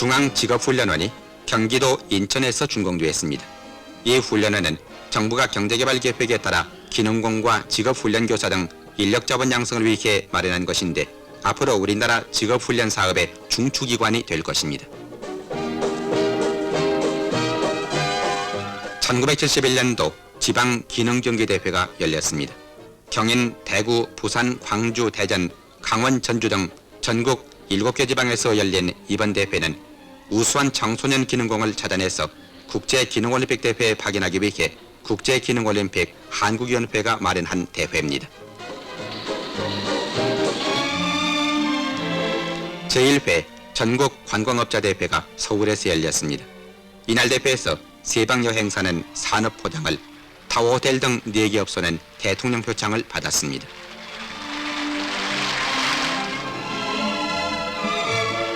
중앙직업훈련원이 경기도 인천에서 준공되었습니다. 이 훈련원은 정부가 경제개발계획에 따라 기능공과 직업훈련교사 등 인력자본 양성을 위해 마련한 것인데 앞으로 우리나라 직업훈련 사업의 중추기관이 될 것입니다. 1971년도 지방 기능경기대회가 열렸습니다. 경인, 대구, 부산, 광주, 대전, 강원, 전주 등 전국 7개 지방에서 열린 이번 대회는 우수한 청소년 기능공을 찾아내서 국제기능올림픽 대회에 파견하기 위해 국제기능올림픽 한국위원회가 마련한 대회입니다. 제1회 전국 관광업자 대회가 서울에서 열렸습니다. 이날 대회에서 세방 여행사는 산업포장을 타워호텔 등 4개 업소는 대통령 표창을 받았습니다.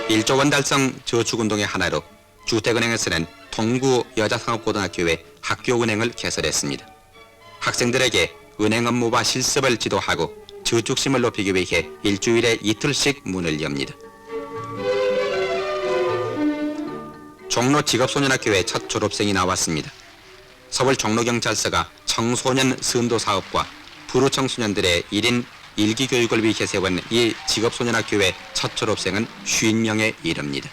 일조원 달성 저축운동의 하나로 주택은행에서는 동구 여자상업고등학교에 학교은행을 개설했습니다. 학생들에게 은행 업무와 실습을 지도하고 저축심을 높이기 위해 일주일에 이틀씩 문을 엽니다. 종로 직업소년학교에 첫 졸업생이 나왔습니다. 서울 종로경찰서가 청소년 선도 사업과 불우 청소년들의 1인 일기 교육을 위해 세운 이 직업소년학교의 첫 졸업생은 50명에 이릅니다.